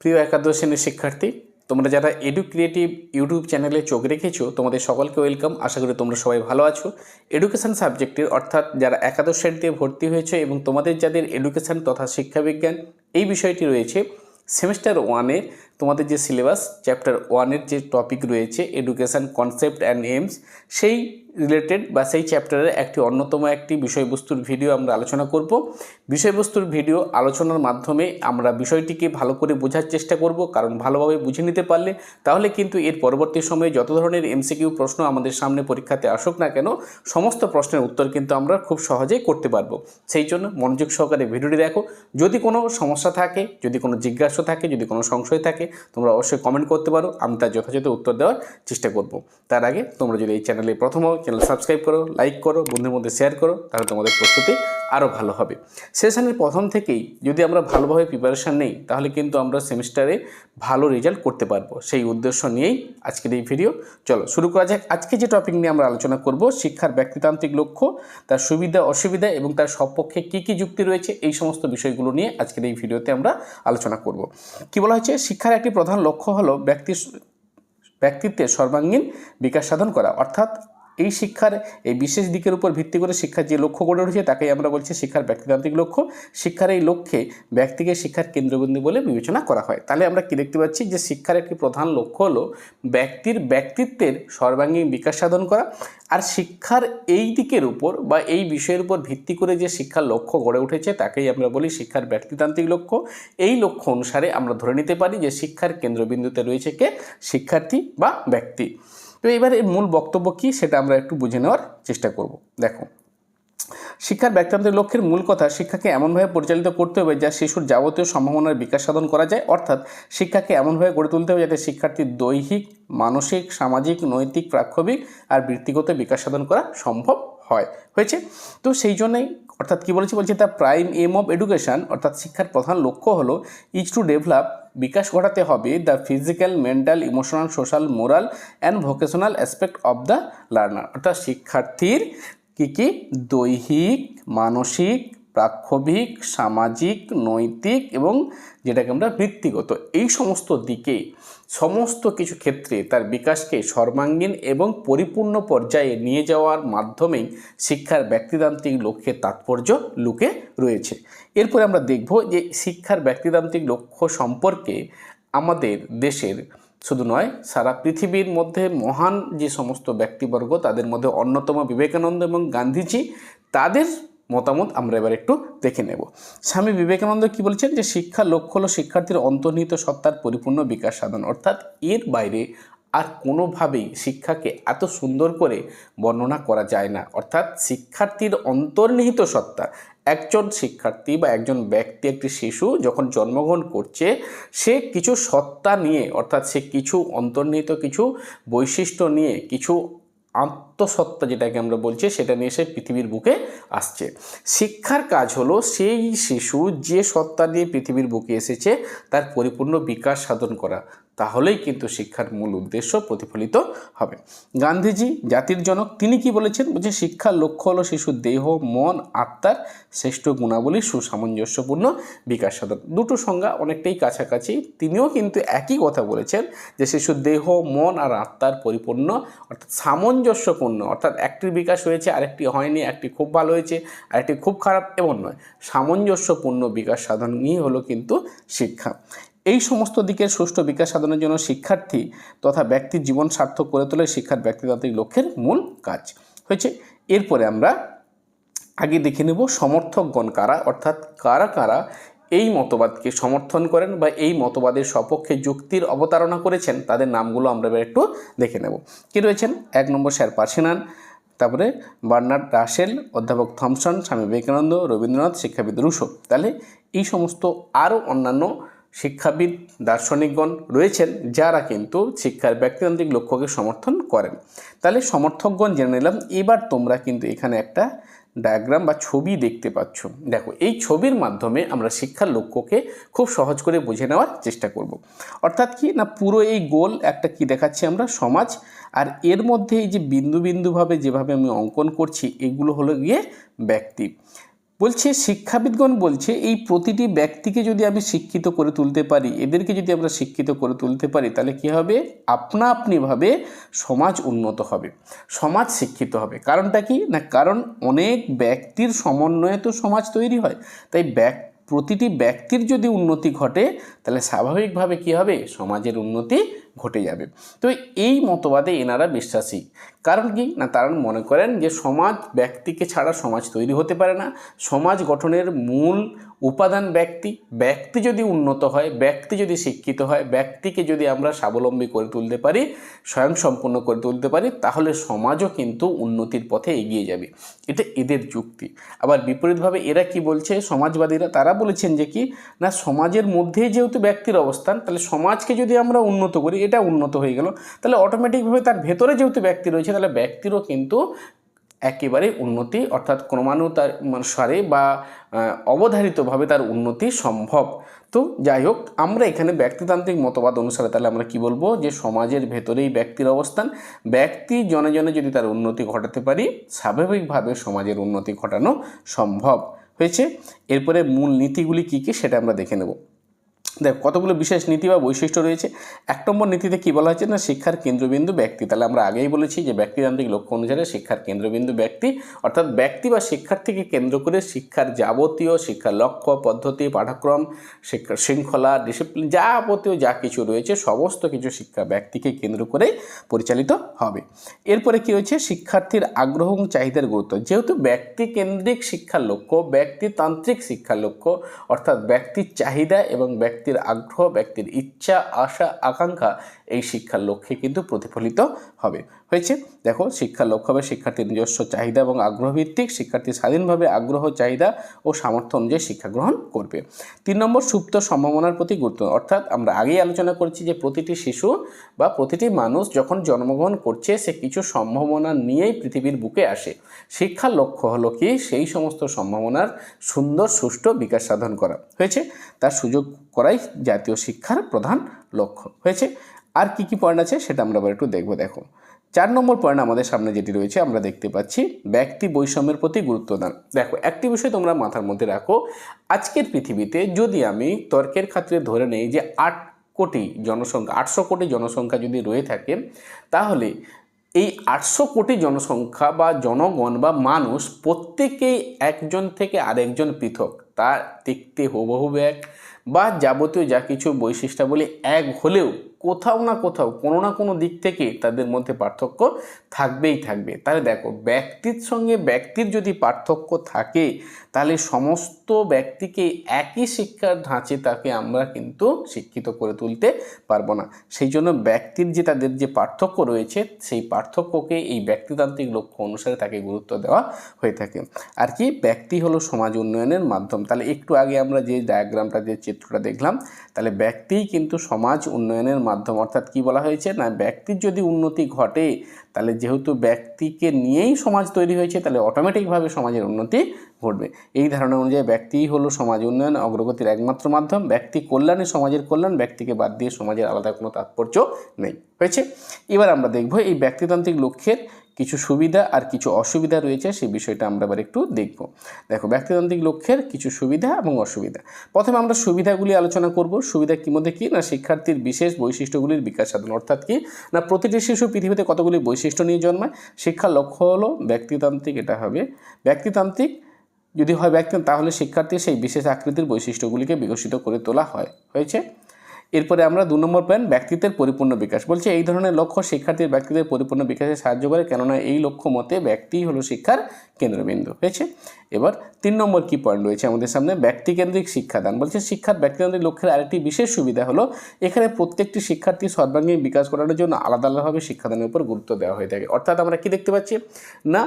প্রিয় একাদশ শ্রেণির শিক্ষার্থী, তোমরা যারা এডু ক্রিয়েটিভ ইউটিউব চ্যানেলে চোখ রেখেছো, তোমাদের সকলকে ওয়েলকাম। আশা করি তোমরা সবাই ভালো আছো। এডুকেশান সাবজেক্টের অর্থাৎ যারা একাদশ শ্রেণীতে ভর্তি হয়েছে এবং তোমাদের যাদের এডুকেশান তথা শিক্ষাবিজ্ঞান এই বিষয়টি রয়েছে, সেমিস্টার ওয়ানে তোমাদের যে সিলেবাস চ্যাপ্টার ওয়ানের যে টপিক রয়েছে এডুকেশন কনসেপ্ট অ্যান্ড এইমস সেই রিলেটেড বা সেই চ্যাপ্টারের একটি অন্যতম একটি বিষয়বস্তুর ভিডিও আমরা আলোচনা করব। বিষয়বস্তুর ভিডিও আলোচনার মাধ্যমে আমরা বিষয়টিকে ভালো করে বোঝার চেষ্টা করব, কারণ ভালোভাবে বুঝে নিতে পারলে তাহলে কিন্তু এর পরবর্তী সময়ে যত ধরনের এমসিকিউ প্রশ্ন আমাদের সামনে পরীক্ষাতে আসুক না কেন, সমস্ত প্রশ্নের উত্তর কিন্তু আমরা খুব সহজেই করতে পারব। সেই জন্য মনোযোগ সহকারে ভিডিওটি দেখো। যদি কোনো সমস্যা থাকে, যদি কোনো জিজ্ঞাসা থাকে, যদি কোনো সংশয় থাকে তোমরা অবশ্যই কমেন্ট করতে পারো, আমি তার যথাযথ উত্তর দেওয়ার চেষ্টা করব। তার আগে তোমরা যদি এই চ্যানেলে প্রথম হও চ্যানেল সাবস্ক্রাইব করো লাইক করো বন্ধুর মধ্যে শেয়ার করো, তাহলে তোমাদের প্রস্তুতি আরও ভালো হবে। সেশনের প্রথম থেকেই যদি আমরা ভালোভাবে প্রিপারেশান নেই, তাহলে কিন্তু আমরা সেমিস্টারে ভালো রেজাল্ট করতে পারব। সেই উদ্দেশ্য নিয়েই আজকের এই ভিডিও চলো শুরু করা যাক। আজকে যে টপিক নিয়ে আমরা আলোচনা করব, শিক্ষার ব্যক্তিতান্ত্রিক লক্ষ্য, তার সুবিধা, অসুবিধা এবং তার সপক্ষে কী কী যুক্তি রয়েছে, এই সমস্ত বিষয়গুলো নিয়ে আজকের এই ভিডিওতে আমরা আলোচনা করব। কি বলা হয়েছে? শিক্ষার একটি প্রধান লক্ষ্য হলো ব্যক্তির ব্যক্তিত্বের সর্বাঙ্গীন বিকাশ সাধন করা। অর্থাৎ এই শিক্ষার, এই বিশেষ দিকের উপর ভিত্তি করে শিক্ষার যে লক্ষ্য গড়ে উঠেছে, তাকেই আমরা বলছি শিক্ষার ব্যক্তিতান্ত্রিক লক্ষ্য। শিক্ষার এই লক্ষ্যে ব্যক্তিকে শিক্ষার কেন্দ্রবিন্দু বলে বিবেচনা করা হয়। তাহলে আমরা কি দেখতে পাচ্ছি যে শিক্ষার একটি প্রধান লক্ষ্য হলো ব্যক্তির ব্যক্তিত্বের সর্বাঙ্গীন বিকাশ সাধন করা। আর শিক্ষার এই দিকের উপর বা এই বিষয়ের উপর ভিত্তি করে যে শিক্ষার লক্ষ্য গড়ে উঠেছে, তাকেই আমরা বলি শিক্ষার ব্যক্তিতান্ত্রিক লক্ষ্য। এই লক্ষ্য অনুসারে আমরা ধরে নিতে পারি যে শিক্ষার কেন্দ্রবিন্দুতে রয়েছে কে? শিক্ষার্থী বা ব্যক্তি। তো এবার এর মূল বক্তব্য কী সেটা আমরা একটু বুঝে নেওয়ার চেষ্টা করব। দেখো, শিক্ষার ব্যক্তিতান্ত্রিক লক্ষ্যের মূল কথা শিক্ষাকে এমনভাবে পরিচালিত করতে হবে যা শিশুর যাবতীয় সম্ভাবনার বিকাশ সাধন করা যায়। অর্থাৎ শিক্ষাকে এমনভাবে গড়ে তুলতে হবে যাতে শিক্ষার্থীর দৈহিক, মানসিক, সামাজিক, নৈতিক প্রাক্ষবিক আর বৃত্তিগত বিকাশ সাধন করা সম্ভব হয়। হয়েছে? তো সেই জন্যই, অর্থাৎ কী বলেছি? বলছি, the prime aim of education, অর্থাৎ শিক্ষার প্রধান লক্ষ্য হলো ইজ টু ডেভেলপ বিকাশ ঘটাতে হবে the physical mental emotional social moral and vocational aspect of the learner অর্থাৎ শিক্ষার্থীর কী কী? দৈহিক, মানসিক প্রাক্ষবিক সামাজিক, নৈতিক এবং যেটাকে আমরা বৃত্তিগত এই সমস্ত দিকে সমস্ত কিছু ক্ষেত্রে তার বিকাশকে সর্বাঙ্গীন এবং পরিপূর্ণ পর্যায়ে নিয়ে যাওয়ার মাধ্যমেই শিক্ষার ব্যক্তিতান্ত্রিক লক্ষ্যের তাৎপর্য লুকে রয়েছে। এরপরে আমরা দেখব যে শিক্ষার ব্যক্তিতান্ত্রিক লক্ষ্য সম্পর্কে আমাদের দেশের শুধু নয়, সারা পৃথিবীর মধ্যে মহান যে সমস্ত ব্যক্তিবর্গ, তাদের মধ্যে অন্যতম বিবেকানন্দ এবং গান্ধীজি, তাদের মতামত আমরা এবার একটু দেখে নেব। স্বামী বিবেকানন্দ কি বলছেন যে, শিক্ষা লক্ষ্য হলো শিক্ষার্থীর অন্তর্নিহিত সত্তার পরিপূর্ণ বিকাশ সাধন। অর্থাৎ এর বাইরে আর কোনোভাবেই শিক্ষাকে এত সুন্দর করে বর্ণনা করা যায় না। অর্থাৎ শিক্ষার্থীর অন্তর্নিহিত সত্তা, একজন শিক্ষার্থী বা একজন ব্যক্তি, একটি শিশু যখন জন্মগ্রহণ করছে, সে কিছু সত্তা নিয়ে, অর্থাৎ সে কিছু অন্তর্নিহিত কিছু বৈশিষ্ট্য নিয়ে, কিছু আত্মসত্তা যেটাকে আমরা বলছি, সেটা নিয়ে সে পৃথিবীর বুকে আসছে। শিক্ষার কাজ হলো সেই শিশু যে সত্তা নিয়ে পৃথিবীর বুকে এসেছে, তার পরিপূর্ণ বিকাশ সাধন করা। তাহলেই কিন্তু শিক্ষার মূল উদ্দেশ্য প্রতিফলিত হবে। গান্ধীজি, জাতির জনক, তিনি কি বলেছেন? বলছে শিক্ষার লক্ষ্য হলো শিশুর দেহ, মন, আত্মার শ্রেষ্ঠ গুণাবলী, সুসামঞ্জস্যপূর্ণ বিকাশ সাধন। দুটো সংজ্ঞা অনেকটাই কাছাকাছি। তিনিও কিন্তু একই কথা বলেছেন যে শিশুর দেহ, মন আর আত্মার পরিপূর্ণ, অর্থাৎ সামঞ্জস্যপূর্ণ, অর্থাৎ একটির বিকাশ হয়েছে, আরেকটি হয়নি, একটি খুব ভালো হয়েছে, আরেকটি খুব খারাপ, এমন নয়। সামঞ্জস্যপূর্ণ বিকাশ সাধনই হলো কিন্তু শিক্ষা। এই সমস্ত দিকের সুষ্ঠু বিকাশ সাধনের জন্য শিক্ষার্থী তথা ব্যক্তির জীবন সার্থক করে তোলে শিক্ষার ব্যক্তিতান্ত্রিক লক্ষ্যের মূল কাজ। হয়েছে, এরপরে আমরা আগে দেখে নেব সমর্থকগণ কারা, অর্থাৎ কারা কারা এই মতবাদকে সমর্থন করেন বা এই মতবাদের সপক্ষে যুক্তির অবতারণা করেছেন, তাদের নামগুলো আমরা এবার একটু দেখে নেব। কি রয়েছেন? এক নম্বর স্যার পার্সিনান, তারপরে বার্নার্ড রাসেল, অধ্যাপক থমসন, স্বামী বিবেকানন্দ, রবীন্দ্রনাথ, শিক্ষাবিদ রুশো। তাহলে এই সমস্ত আরও অন্যান্য শিক্ষাবিদ, দার্শনিকগণ রয়েছেন যারা কিন্তু শিক্ষার ব্যক্তিতান্ত্রিক লক্ষ্যকে সমর্থন করেন। তাহলে সমর্থকগণ জেনে নিলাম, এবার তোমরা কিন্তু এখানে একটা ডায়াগ্রাম বা ছবি দেখতে পাচ্ছ। দেখো, এই ছবির মাধ্যমে আমরা শিক্ষার লক্ষ্যকে খুব সহজ করে বুঝে নেওয়ার চেষ্টা করব। অর্থাৎ কি না, পুরো এই গোল একটা কি দেখাচ্ছি আমরা? সমাজ। আর এর মধ্যে এই যে বিন্দু বিন্দুভাবে যেভাবে আমি অঙ্কন করছি, এগুলো হলো গিয়ে ব্যক্তি। বলছে, শিক্ষাবিদগণ বলছে, এই প্রতিটি ব্যক্তিকে যদি আমি শিক্ষিত করে তুলতে পারি, এদেরকে যদি আমরা শিক্ষিত করে তুলতে পারি, তাহলে কি হবে? আপনা আপনিভাবে সমাজ উন্নত হবে, সমাজ শিক্ষিত হবে। কারণটা কি? না, কারণ অনেক ব্যক্তির সমন্বয়ে তো সমাজ তৈরি হয়। তাই ব্যক, প্রতিটি ব্যক্তির যদি উন্নতি ঘটে, তাহলে স্বাভাবিকভাবে কি হবে? সমাজের উন্নতি ঘটে যাবে। তো এই মতবাদে এনারা বিশ্বাসী। কারণ কি? না, তারা মনে করেন যে সমাজ ব্যক্তিকে ছাড়া সমাজ তৈরি হতে পারে না। সমাজ গঠনের মূল উপাদান ব্যক্তি। ব্যক্তি যদি উন্নত হয়, ব্যক্তি যদি শিক্ষিত হয়, ব্যক্তিকে যদি আমরা স্বাবলম্বী করে তুলতে পারি, স্বয়ংসম্পূর্ণ করে তুলতে পারি, তাহলে সমাজও কিন্তু উন্নতির পথে এগিয়ে যাবে। এটা এদের যুক্তি। আবার বিপরীতভাবে এরা কি বলছে? সমাজবাদীরা তারা বলেছেন যে কি? না, সমাজের মধ্যেই যেহেতু ব্যক্তির অবস্থান, তাহলে সমাজকে যদি আমরা উন্নত করি এটা উন্নত হয়ে গেল। তাহলে অটোমেটিকভাবে তার ভেতরে যেহেতু ব্যক্তি রয়েছে, তাহলে ব্যক্তিরও কিন্তু একেবারে উন্নতি অর্থাৎ ক্রমানুতার সারে বা অবধারিতভাবে তার উন্নতি সম্ভব। তো যাই হোক, আমরা এখানে ব্যক্তিতান্ত্রিক মতবাদ অনুসারে তাহলে আমরা কি বলব? যে সমাজের ভেতরেই ব্যক্তির অবস্থান। ব্যক্তি জনে জনে যদি তার উন্নতি ঘটাতে পারি, স্বাভাবিকভাবে সমাজের উন্নতি ঘটানো সম্ভব। হয়েছে? এরপরে মূল নীতিগুলি কী কী সেটা আমরা দেখে নেব। দেখ, কতগুলো বিশেষ নীতি বা বৈশিষ্ট্য রয়েছে? এক নম্বর নীতিতে কী বলা হচ্ছে না, শিক্ষার কেন্দ্রবিন্দু ব্যক্তি। তাহলে আমরা আগেই বলেছি যে ব্যক্তিতান্ত্রিক লক্ষ্য অনুসারে শিক্ষার কেন্দ্রবিন্দু ব্যক্তি। অর্থাৎ ব্যক্তি বা শিক্ষার্থীকে কেন্দ্র করে শিক্ষার যাবতীয়, শিক্ষার লক্ষ্য, পদ্ধতি পাঠ্যক্রম শিক্ষার শৃঙ্খলা ডিসিপ্লিন যাবতীয় যা কিছু রয়েছে, সমস্ত কিছু শিক্ষা ব্যক্তিকে কেন্দ্র করে পরিচালিত হবে। এরপরে কি রয়েছে শিক্ষার্থীর আগ্রহ এবং চাহিদার গুরুত্ব। যেহেতু ব্যক্তি কেন্দ্রিক শিক্ষার লক্ষ্য, ব্যক্তিতান্ত্রিক শিক্ষার লক্ষ্য, অর্থাৎ ব্যক্তির চাহিদা এবং ব্যক্তির আগ্রহ ব্যক্তির ইচ্ছা আশা আকাঙ্ক্ষা এই শিক্ষার লক্ষ্যে কিন্তু প্রতিফলিত হবে। হয়েছে? দেখো, শিক্ষার লক্ষ্য হবে শিক্ষার্থীর নিজস্ব চাহিদা এবং আগ্রহ ভিত্তিক শিক্ষার্থী স্বাধীনভাবে আগ্রহ, চাহিদা ও সামর্থ্য অনুযায়ী শিক্ষা গ্রহণ করবে। তিন নম্বর, সুপ্ত সম্ভাবনার প্রতি গুরুত্ব। অর্থাৎ আমরা আগেই আলোচনা করেছি যে প্রতিটি শিশু বা প্রতিটি মানুষ যখন জন্মগ্রহণ করছে, সে কিছু সম্ভাবনা নিয়েই পৃথিবীর বুকে আসে। শিক্ষার লক্ষ্য হলো কি? সেই সমস্ত সম্ভাবনার সুন্দর, সুষ্ঠু বিকাশ সাধন করা। হয়েছে? তার সুযোগ করাই জাতীয় শিক্ষার প্রধান লক্ষ্য। হয়েছে? আর কি কি পয়েন্ট আছে সেটা আমরা আবার একটু দেখব, দেখো। চার নম্বর পয়েন্ট আমাদের সামনে যেটি রয়েছে, আমরা দেখতে পাচ্ছি ব্যক্তি বৈষম্যের প্রতি গুরুত্ব দান। দেখো, একটি বিষয় তোমরা মাথার মধ্যে রাখো, আজকের পৃথিবীতে যদি আমি তর্কের খাতিরে ধরে নেই যে আট কোটি জনসংখ্যা, আটশো কোটি জনসংখ্যা যদি রয়ে থাকে, তাহলে এই আটশো কোটি জনসংখ্যা বা জনগণ বা মানুষ প্রত্যেকেই একজন থেকে আরেকজন পৃথক। তার দেখতে হুবহু এক বা যাবতীয় যা কিছু বৈশিষ্ট্যাবলী এক হলেও কোথাও না কোথাও, কোনো না কোনো দিক থেকে তাদের মধ্যে পার্থক্য থাকবেই থাকবে। তাহলে দেখো, ব্যক্তির সঙ্গে ব্যক্তির যদি পার্থক্য থাকে, তাহলে সমস্ত ব্যক্তিকে একই শিক্ষার ধাঁচে তাকে আমরা কিন্তু শিক্ষিত করে তুলতে পারব না। সেই জন্য ব্যক্তির যে তাদের যে পার্থক্য রয়েছে, সেই পার্থক্যকে এই ব্যক্তিতান্ত্রিক লক্ষ্য অনুসারে তাকে গুরুত্ব দেওয়া হয়ে থাকে। আর কি, ব্যক্তি হলো সমাজ উন্নয়নের মাধ্যম। তাহলে একটু আগে আমরা যে ডায়াগ্রামটা যে চিত্রটা দেখলাম, তাহলে ব্যক্তিই কিন্তু সমাজ উন্নয়নের মাধ্যম। অর্থাৎ কি বলা হয়েছে? না, ব্যক্তির যদি উন্নতি ঘটে, তাহলে যেহেতু ব্যক্তিকে নিয়েই সমাজ তৈরি হয়েছে, তাহলে অটোমেটিকভাবে সমাজের উন্নতি ঘটবে। এই ধারণা অনুযায়ী ব্যক্তিই হলো সমাজ উন্নয়ন অগ্রগতির একমাত্র মাধ্যম। ব্যক্তি কল্যাণে সমাজের কল্যাণ, ব্যক্তিকে বাদ দিয়ে সমাজের আলাদা কোনো তাৎপর্য নেই। হয়েছে? এবার আমরা দেখব এই ব্যক্তিতান্ত্রিক লক্ষ্যের কিছু সুবিধা আর কিছু অসুবিধা রয়েছে, সেই বিষয়টা আমরা এবার একটু দেখব। দেখো, ব্যক্তিতান্ত্রিক লক্ষ্যের কিছু সুবিধা এবং অসুবিধা। প্রথমে আমরা সুবিধাগুলি আলোচনা করব। সুবিধা কি মধ্যে কী? না, শিক্ষার্থীর বিশেষ বৈশিষ্ট্যগুলির বিকাশ সাধন অর্থাৎ কি? না, প্রতিটি শিশু পৃথিবীতে কতগুলি বৈশিষ্ট্য নিয়ে জন্মায়? শিক্ষার লক্ষ্য হলো ব্যক্তিতান্ত্রিক, এটা হবে ব্যক্তিতান্ত্রিক। যদি হয় ব্যক্তি, তাহলে শিক্ষার্থীর সেই বিশেষ আকৃতির বৈশিষ্ট্যগুলিকে বিকশিত করে তোলা হয়। হয়েছে? এরপরে আমরা দু নম্বর পয়েন্ট ব্যক্তিত্বের পরিপূর্ণ বিকাশ। বলছে, এই ধরনের লক্ষ্য শিক্ষার্থীর ব্যক্তিদের পরিপূর্ণ বিকাশে সাহায্য করে। কেননা, এই লক্ষ্য মতে ব্যক্তিই হলো শিক্ষার কেন্দ্রবিন্দু, হয়েছে? এবার তিন নম্বর কি পয়েন্ট রয়েছে আমাদের সামনে? ব্যক্তিকেন্দ্রিক শিক্ষাদান, বলছে শিক্ষার ব্যক্তিকেন্দ্রিক লক্ষ্যের আরেকটি বিশেষ সুবিধা হলো, এখানে প্রত্যেকটি শিক্ষার্থী সর্বাঙ্গীন বিকাশ করানোর জন্য আলাদা আলাদাভাবে শিক্ষাদানের উপর গুরুত্ব দেওয়া হয়ে থাকে। অর্থাৎ আমরা কি দেখতে পাচ্ছি? না,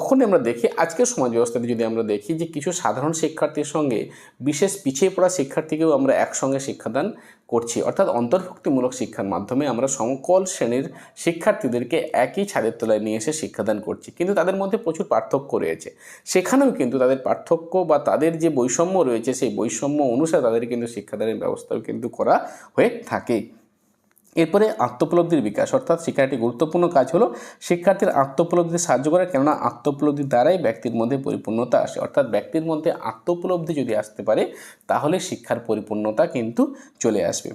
ওখানে আমরা দেখি, আজকের সমাজ ব্যবস্থাতে যদি আমরা দেখি যে কিছু সাধারণ শিক্ষার্থীর সঙ্গে বিশেষ পিছিয়ে পড়া শিক্ষার্থীকেও আমরা একসঙ্গে শিক্ষাদান করছি। অর্থাৎ অন্তর্ভুক্তিমূলক শিক্ষার মাধ্যমে আমরা সকল শ্রেণির শিক্ষার্থীদেরকে একই ছাদের তলায় নিয়ে এসে শিক্ষাদান করছি। কিন্তু তাদের মধ্যে প্রচুর পার্থক্য রয়েছে। সেখানেও কিন্তু তাদের পার্থক্য বা তাদের যে বৈষম্য রয়েছে, সেই বৈষম্য অনুসারে তাদের কিন্তু শিক্ষাদানের ব্যবস্থাও কিন্তু করা হয়ে থাকে। এরপরে আত্মোপলব্ধির বিকাশ, অর্থাৎ শিক্ষার একটি গুরুত্বপূর্ণ কাজ হলো শিক্ষার্থীর আত্মোপলব্ধিতে সাহায্য করে, কেননা আত্মোপলব্ধির দ্বারাই ব্যক্তির মধ্যে পরিপূর্ণতা আসে। অর্থাৎ ব্যক্তির মধ্যে আত্মোপলব্ধি যদি আসতে পারে, তাহলে শিক্ষার পরিপূর্ণতা কিন্তু চলে আসবে।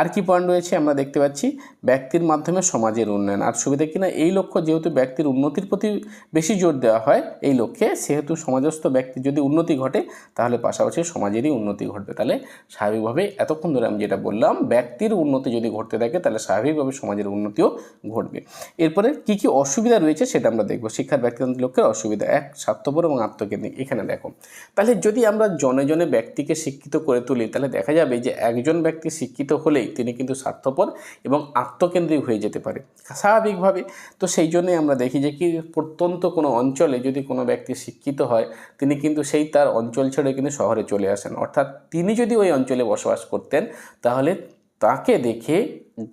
আর কি পয়েন্ট রয়েছে আমরা দেখতে পাচ্ছি? ব্যক্তির মাধ্যমে সমাজের উন্নয়ন। আর সুবিধা কিনা এই লক্ষ্য যেহেতু ব্যক্তির উন্নতির প্রতি বেশি জোর দেওয়া হয়, এই লক্ষ্যে সেহেতু সমাজস্থ ব্যক্তির যদি উন্নতি ঘটে, তাহলে পাশাপাশি সমাজেরই উন্নতি ঘটবে। তাহলে স্বাভাবিকভাবে এতক্ষণ ধরে আমি যেটা বললাম, ব্যক্তির উন্নতি যদি ঘটতে থাকে, তাহলে স্বাভাবিকভাবে সমাজের উন্নতিও ঘটবে। এরপরে কি কি অসুবিধা রয়েছে সেটা আমরা দেখব। শিক্ষার ব্যক্তিতান্ত্রিক লক্ষ্যের অসুবিধা এক স্বার্থপর এবং আত্মকেন্দ্রিক। এখানে দেখো, তাহলে যদি আমরা জনে জনে ব্যক্তিকে শিক্ষিত করে তুলি, তাহলে দেখা যাবে যে একজন ব্যক্তি শিক্ষিত হলেই তিনি কিন্তু স্বার্থপর এবং আত্মকেন্দ্রিক হয়ে যেতে পারে। স্বাভাবিকভাবে। তো সেই জন্যই আমরা দেখি যে কি প্রত্যন্ত কোনো অঞ্চলে যদি কোনো ব্যক্তি শিক্ষিত হয়, তিনি কিন্তু সেই তার অঞ্চল ছেড়ে কিন্তু শহরে চলে আসেন। অর্থাৎ তিনি যদি ওই অঞ্চলে বসবাস করতেন, তাহলে তাকে দেখে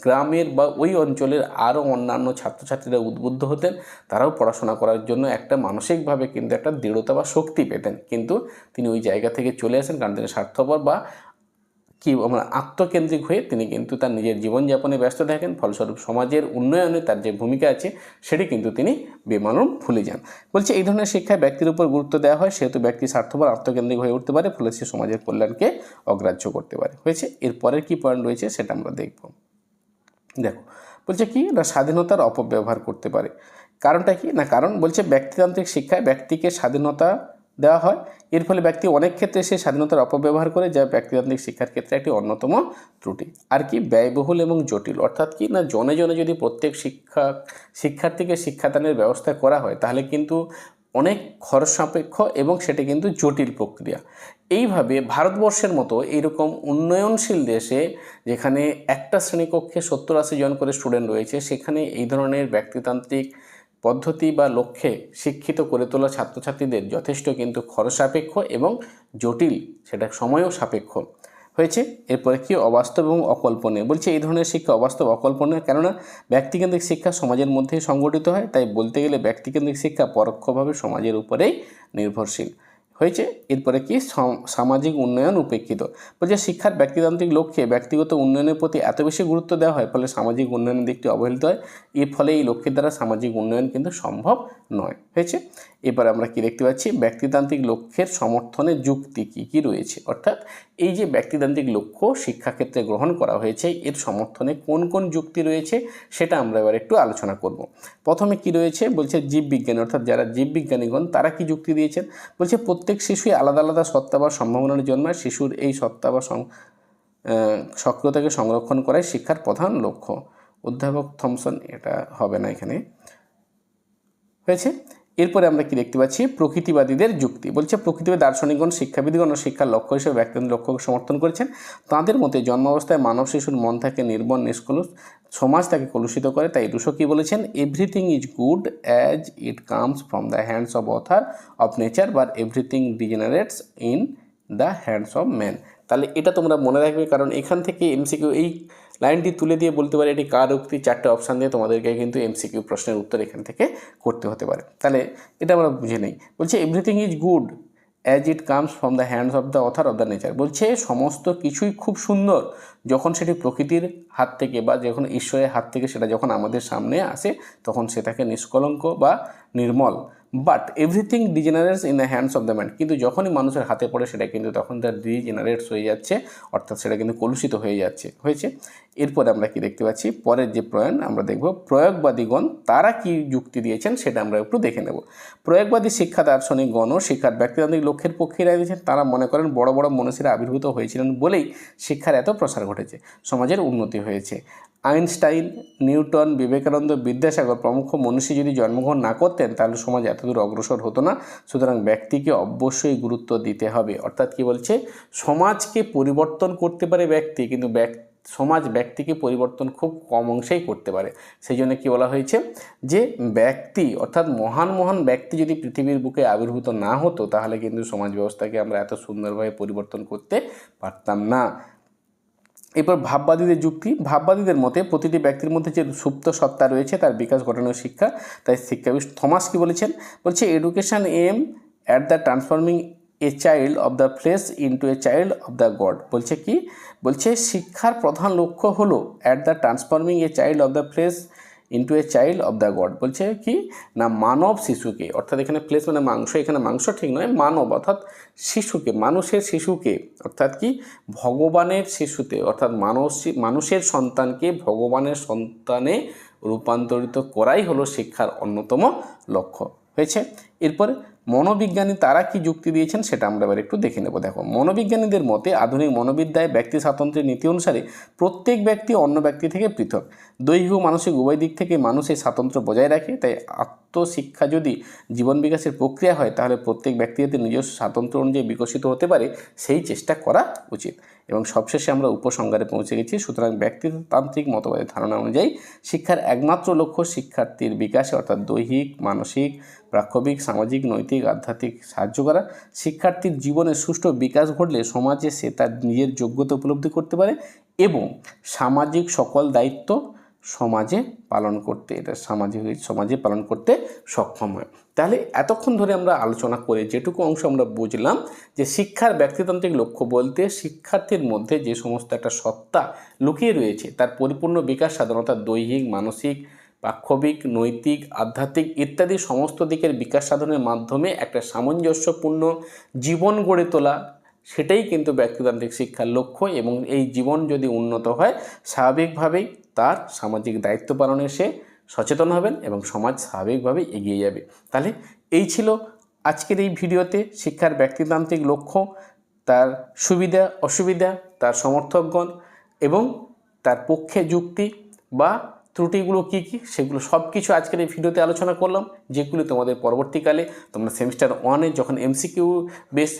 গ্রামের বা ওই অঞ্চলের আরও অন্যান্য ছাত্রছাত্রীরা উদ্বুদ্ধ হতেন, তারাও পড়াশোনা করার জন্য একটা মানসিকভাবে কিন্তু একটা দৃঢ়তা বা শক্তি পেতেন। কিন্তু তিনি ওই জায়গা থেকে চলে আসেন, কারণ তিনি স্বার্থপর বা কি আমরা আত্মকেন্দ্রিক হয়ে তিনি কিন্তু তার নিজের জীবনযাপনে ব্যস্ত থাকেন, ফলস্বরূপ সমাজের উন্নয়নে তার যে ভূমিকা আছে, সেটি কিন্তু তিনি বেমানুম ভুলে যান। বলছে, এই ধরনের শিক্ষায় ব্যক্তির উপর গুরুত্ব দেওয়া হয়, সেহেতু ব্যক্তি স্বার্থপর, আত্মকেন্দ্রিক হয়ে উঠতে পারে, ফলে সে সমাজের কল্যাণকে অগ্রাহ্য করতে পারে। হয়েছে এরপরের কি পয়েন্ট রয়েছে সেটা আমরা দেখব। দেখো, বলছে কি, না স্বাধীনতার অপব্যবহার করতে পারে। কারণটা কি? না, কারণ বলছে ব্যক্তিতান্ত্রিক শিক্ষায় ব্যক্তিকে স্বাধীনতা দেওয়া হয়। এর ফলে ব্যক্তি অনেক ক্ষেত্রে সে স্বাধীনতার অপব্যবহার করে, যা ব্যক্তিতান্ত্রিক শিক্ষার ক্ষেত্রে একটি অন্যতম ত্রুটি। আর কি ব্যয়বহুল এবং জটিল? অর্থাৎ কি না জনে জনে যদি প্রত্যেক শিক্ষা, শিক্ষার্থীকে শিক্ষাদানের ব্যবস্থা করা হয়, তাহলে কিন্তু অনেক খরচ সাপেক্ষ এবং সেটি কিন্তু জটিল প্রক্রিয়া। এইভাবে ভারতবর্ষের মতো এইরকম উন্নয়নশীল দেশে, যেখানে একটা শ্রেণীকক্ষে সত্তর আশি জন করে স্টুডেন্ট রয়েছে, সেখানে এই ধরনের ব্যক্তিতান্ত্রিক পদ্ধতি বা লক্ষ্যে শিক্ষিত করে তোলা ছাত্রছাত্রীদের যথেষ্ট কিন্তু খরচ সাপেক্ষ এবং জটিল, সেটা সময়ও সাপেক্ষ। হয়েছে? এরপরে কি অবাস্তব এবং অকল্পনীয়? বলছে এই ধরনের শিক্ষা অবাস্তব, অকল্পনীয়, কেননা ব্যক্তিকেন্দ্রিক শিক্ষা সমাজের মধ্যেই সংগঠিত হয়, তাই বলতে গেলে ব্যক্তিকেন্দ্রিক শিক্ষা পরোক্ষভাবে সমাজের উপরেই নির্ভরশীল। হয়েছে। এরপরে কি? সম- সামাজিক উন্নয়ন উপেক্ষিত। বলছে, শিক্ষার ব্যক্তিতান্ত্রিক লক্ষ্যে ব্যক্তিগত উন্নয়নের প্রতি এত বেশি গুরুত্ব দেওয়া হয়, ফলে সামাজিক উন্নয়নের দিকটি অবহেলিত হয়। এর ফলে এই লক্ষ্যের দ্বারা সামাজিক উন্নয়ন কিন্তু সম্ভব নয়। হয়েছে? এবার আমরা কি দেখতে পাচ্ছি? ব্যক্তিতান্ত্রিক লক্ষ্যের সমর্থনে যুক্তি কি কি রয়েছে? অর্থাৎ এই যে ব্যক্তিতান্ত্রিক লক্ষ্য শিক্ষাক্ষেত্রে গ্রহণ করা হয়েছে, এর সমর্থনে কোন কোন যুক্তি রয়েছে সেটা আমরা এবার একটু আলোচনা করব। প্রথমে কি রয়েছে? বলছে জীববিজ্ঞানী, অর্থাৎ যারা জীববিজ্ঞানীগণ, তারা কি যুক্তি দিয়েছেন? বলছে প্রত্যেক শিশুই আলাদা আলাদা সত্তা বা সম্ভাবনার জন্মায়, শিশুর এই সত্তা বা সক্রিয়তাকে সংরক্ষণ করাই শিক্ষার প্রধান লক্ষ্য। অধ্যাপক থমসন, এটা হবে না এখানে। হয়েছে। এরপরে আমরা কি দেখতে পাচ্ছি? প্রকৃতিবাদীদের যুক্তি। বলছে, প্রকৃতিবাদী দার্শনিকগণ, শিক্ষাবিদগণ ও শিক্ষার লক্ষ্য হিসেবে ব্যক্তিগত লক্ষ্যকে সমর্থন করেছেন। তাঁদের মতে জন্মাবস্থায় মানব শিশুর মন থাকে নির্মল নিষ্কলুষ, সমাজ তাকে কলুষিত করে। তাই রুশো কি বলেছেন? Everything is good as it comes from the hands of author of nature but everything degenerates in the hands of man তাহলে এটা তোমরা মনে রাখবে, কারণ এখান থেকে এমসিকিউ এই লাইনটি তুলে দিয়ে বলতে পারে এটি কার উক্তি? চারটে অপশান দিয়ে তোমাদেরকে কিন্তু এমসিকিউ প্রশ্নের উত্তর এখান থেকে করতে হতে পারে। তাহলে এটা আমরা বুঝে নেই। বলছে everything is good as it comes from the hands of the author of the nature বলছে, সমস্ত কিছুই খুব সুন্দর যখন সেটি প্রকৃতির হাত থেকে বা যখন ঈশ্বরের হাত থেকে সেটা যখন আমাদের সামনে আসে, তখন সেটাকে নিষ্কলঙ্ক বা নির্মল but everything degenerates in the hands of the man কিন্তু যখনই মানুষের হাতে পড়ে, সেটা কিন্তু তখন তার ডিজেনারেটস হয়ে যাচ্ছে, অর্থাৎ সেটা কিন্তু কলুষিত হয়ে যাচ্ছে। হয়েছে? এরপরে আমরা কি দেখতে পাচ্ছি? পরের যে প্রয়াণ, আমরা দেখব প্রয়োগবাদীগণ তারা কি যুক্তি দিয়েছেন, সেটা আমরা একটু দেখে নেব। প্রয়োগবাদী শিক্ষা দার্শনিক গণ, শিক্ষার ব্যক্তিতান্ত্রিক লক্ষ্যের পক্ষে দিয়েছেন। তারা মনে করেন বড় বড় মনীষীরা আবির্ভূত হয়েছিলেন বলেই শিক্ষার এত প্রসার ঘটেছে। সমাজের উন্নতি হয়েছে। আইনস্টাইন, নিউটন, বিবেকানন্দ, বিদ্যাসাগর প্রমুখ মনীষী যদি জন্মগ্রহণ না করতেন, তাহলে সমাজ এতদূর অগ্রসর হতো না। সুতরাং ব্যক্তিকে অবশ্যই গুরুত্ব দিতে হবে। অর্থাৎ কি বলছে? সমাজকে পরিবর্তন করতে পারে ব্যক্তি, কিন্তু ব্যক্তি সমাজ ব্যক্তিকে পরিবর্তন খুব কম অংশেই করতে পারে। সেই জন্য কী বলা হয়েছে? যে ব্যক্তি, অর্থাৎ মহান মহান ব্যক্তি যদি পৃথিবীর বুকে আবির্ভূত না হতো, তাহলে কিন্তু সমাজ ব্যবস্থাকে আমরা এত সুন্দরভাবে পরিবর্তন করতে পারতাম না। এরপর ভাববাদীদের যুক্তি, ভাববাদীদের মতে প্রতিটি ব্যক্তির মধ্যে যে সুপ্ত সত্তা রয়েছে তার বিকাশ ঘটানোর শিক্ষা, তাই শিক্ষাবিদ থমাস কি বলেছেন? বলছে education aim at the transforming a child of the flesh into a child of the God বলছে কি? বলছে, শিক্ষার প্রধান লক্ষ্য হলো at the transforming a child of the flesh into a child of the God বলছে কি? না, মানব শিশুকে, অর্থাৎ এখানে প্লেস মানে মাংস, এখানে মাংস ঠিক নয়, মানব, অর্থাৎ শিশুকে, মানুষের শিশুকে, অর্থাৎ কি? ভগবানের শিশুতে, অর্থাৎ মানুষ, মানুষের সন্তানকে ভগবানের সন্তানে রূপান্তরিত করাই হলো শিক্ষার অন্যতম লক্ষ্য। হয়েছে? এরপরে মনোবিজ্ঞানী তারা কি যুক্তি দিয়েছেন সেটা আমরা এবার একটু দেখে নেব। দেখো, মনোবিজ্ঞানীদের মতে আধুনিক মনোবিদ্যায় ব্যক্তি স্বাতন্ত্র্যের নীতি অনুসারে প্রত্যেক ব্যক্তি অন্য ব্যক্তি থেকে পৃথক। দৈহিক ও মানসিক উভয় দিক থেকে মানুষ এই স্বাতন্ত্র্য বজায় রাখে, তাই আত্মশিক্ষা যদি জীবন বিকাশের প্রক্রিয়া হয়, তাহলে প্রত্যেক ব্যক্তি যাতে নিজস্ব স্বাতন্ত্র্য অনুযায়ী বিকশিত হতে পারে, সেই চেষ্টা করা উচিত। এবং সবশেষে আমরা উপসংহারে পৌঁছে গেছি। সুতরাং ব্যক্তিতান্ত্রিক মতবাদের ধারণা অনুযায়ী শিক্ষার একমাত্র লক্ষ্য শিক্ষার্থীর বিকাশে, অর্থাৎ দৈহিক, মানসিক প্রাক্ষবিক সামাজিক, নৈতিক, আধ্যাত্মিক সাহায্য করা। শিক্ষার্থীর জীবনে সুষ্ঠু বিকাশ ঘটলে সমাজে সে তার নিজের যোগ্যতা উপলব্ধি করতে পারে এবং সামাজিক সকল দায়িত্ব সমাজে পালন করতে, এটা সামাজিক সমাজে পালন করতে সক্ষম হয়। তাহলে এতক্ষণ ধরে আমরা আলোচনা করে যেটুকু অংশ আমরা বুঝলাম যে শিক্ষার ব্যক্তিতান্ত্রিক লক্ষ্য বলতে শিক্ষার্থীর মধ্যে যে সমস্ত একটা সত্তা লুকিয়ে রয়েছে, তার পরিপূর্ণ বিকাশ, সাধারণত দৈহিক, মানসিক, পাক্ষবিক, নৈতিক, আধ্যাত্মিক ইত্যাদি সমস্ত দিকের বিকাশ সাধনের মাধ্যমে একটা সামঞ্জস্যপূর্ণ জীবন গড়ে তোলা সেটাই কিন্তু ব্যক্তিতান্ত্রিক শিক্ষার লক্ষ্য এবং এই জীবন যদি উন্নত হয়, স্বাভাবিকভাবেই তার সামাজিক দায়িত্ব পালনে সে সচেতন হবেন এবং সমাজ স্বাভাবিকভাবে এগিয়ে যাবে। তাহলে এই ছিল আজকের এই ভিডিওতে শিক্ষার ব্যক্তিতান্ত্রিক লক্ষ্য, তার সুবিধা, অসুবিধা, তার সমর্থকগণ এবং তার পক্ষে যুক্তি বা ত্রুটিগুলো কী কী, সেগুলো সব কিছু আজকের এই ভিডিওতে আলোচনা করলাম। যেগুলো তোমাদের পরবর্তীকালে তোমরা সেমিস্টার ওয়ানে যখন এমসিকিউ বেস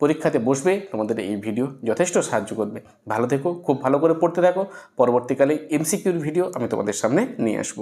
পরীক্ষাতে বসবে, তোমাদের এই ভিডিও যথেষ্ট সাহায্য করবে। ভালো থেকো, খুব ভালো করে পড়তে থাকো। পরবর্তীকালে এমসিকিউর ভিডিও আমি তোমাদের সামনে নিয়ে আসব।